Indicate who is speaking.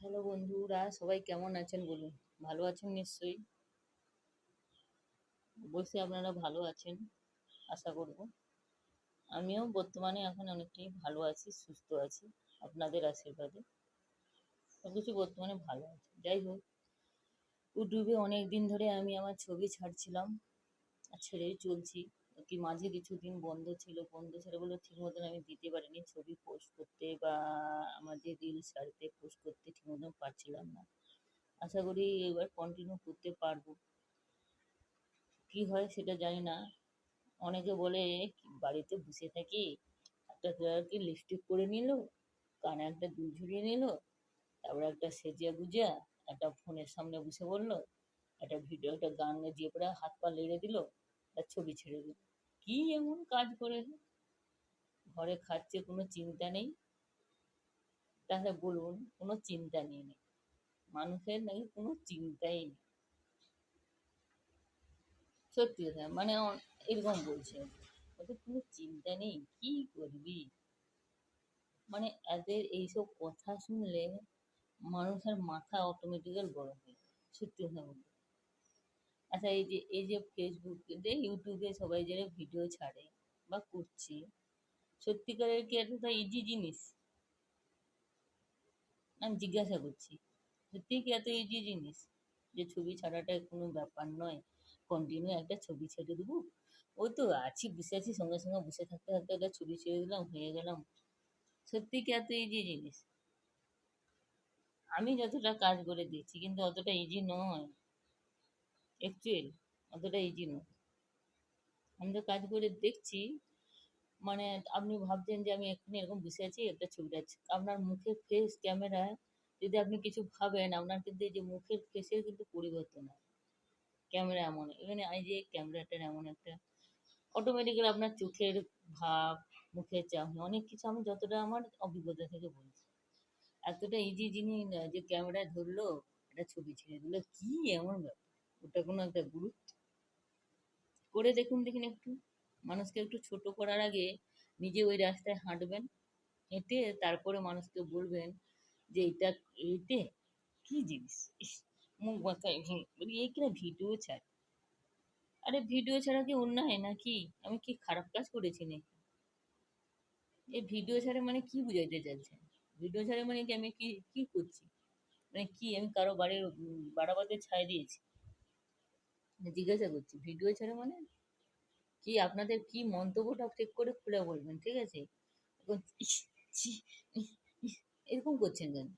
Speaker 1: Hello বন্ধুরা, সবাই কেমন আছেন বলুন? ভালো আছেন নিশ্চয়ই? অবশ্যই আপনারা ভালো আছেন, আশা করব। আমিও বর্তমানে এখন অনেকটাই ভালো আছি, সুস্থ আছি, আপনাদের আশীর্বাদে। সব কিছু বর্তমানে ভালো আছে। যাই হোক, ইউটিউবে অনেক দিন ধরে আমি আমার ছবি ছাড়ছিলাম, আর ছেড়েই চলছি। কি মাঝে কিছুদিন বন্ধ ছিল বন্ধ ছিল বলে ঠিক মতন আমি দিতে পারিনি, ছবি পোস্ট করতে বা আমাদের রিলস ছাড়তে পোস্ট করতে ঠিক মতন পারছিলাম না। আশা করি এবার কন্টিনিউ করতে পারব। কি হয় সেটা জানি না। অনেকে বলে বাড়িতে বসে থাকি একটা কি লিপস্টিক করে নিল, কানে একটা দুল ঝুলিয়ে নিল, তারপরে একটা সেজিয়া গুজিয়া, একটা ফোনের সামনে বসে বলল, একটা ভিডিও একটা গান দিয়ে পরে হাত পা লেড়ে দিল আর ছবি ছেড়ে দিল। কি এমন কাজ করে ঘরে খাচ্ছে কোনো চিন্তা নেই? তাহলে বলুন, কোনো চিন্তা নেই নেই। মানুষের নাকি কোনো চিন্তাই নেই। সত্যি কথা মানে এরকম বলছে। ওদের কোনো চিন্তা নেই, কি করবি? মানে এদের এইসব কথা শুনলে মানুষের মাথা অটোমেটিক্যাল গরম হয়ে সত্যি কথা বলতে। আচ্ছা এই যে এই যে ফেসবুকে ইউটিউবে সবাই যারা ভিডিও ছাড়ে বা করছে। সত্যিকারের কি এতটা ইজি জিনিস? আমি জিজ্ঞাসা করছি, সত্যি কি এত ইজি জিনিস? যে ছবি ছাড়াটা কোনো ব্যাপার নয়। কন্টিনিউ একটা ছবি ছেড়ে দেবো। ওই তো আছি, বসে আছি, সঙ্গে সঙ্গে বসে থাকতে থাকতে একটা ছবি ছেড়ে দিলাম, হয়ে গেলাম। সত্যি কি এত ইজি জিনিস? আমি যতটা কাজ করে দিচ্ছি কিন্তু অতটা ইজি নয়। অ্যাকচুয়াল অতটা ইজি নয়। আমি তো কাজ করে দেখছি মানে আপনি ভাবছেন যে আমি এক্ষুনি এরকম বসে আছি, একটা ছবিটা আপনার মুখের ফেস ক্যামেরায় যদি আপনি কিছু ভাবেন, আপনার কিন্তু এই যে মুখের ফেসের কিন্তু পরিবর্তন হয়। ক্যামেরা এমন এখানে এই যে ক্যামেরাটার এমন একটা অটোমেটিক্যালি আপনার চোখের ভাব, মুখের চাহনি, অনেক কিছু আমি যতটা আমার অভিজ্ঞতা থেকে বলছি। এতটা ইজি জিনিস যে ক্যামেরায় ধরলো, একটা ছবি ছেড়ে দিলো, কি এমন ব্যাপার? ওটা কোনো একটা গুরুত্ব করে দেখুন দেখুন একটু। মানুষকে একটু ছোট করার আগে নিজে ওই রাস্তায় হাঁটবেন হেঁটে তারপরে মানুষকে বলবেন যে এটা এইটে কি জিনিস? মুখ মাথায় বলি এই কিনা ভিডিও ছাড়। আরে ভিডিও ছাড়া কি অন্যায় নাকি? আমি কি খারাপ কাজ করেছি নাকি? এই ভিডিও ছাড়া মানে কি বুঝাইতে চাইছেন? ভিডিও ছাড়া মানে কি আমি কি কি করছি? মানে কি আমি কারও বাড়ির উম, বাড়াবাতে ছাই দিয়েছি? জিজ্ঞাসা করছি ভিডিও ছাড়া মানে? কি আপনাদের কি মন্তব্যটা ঠিক করে খুলে বলবেন, ঠিক আছে? এরকম করছেন কেন?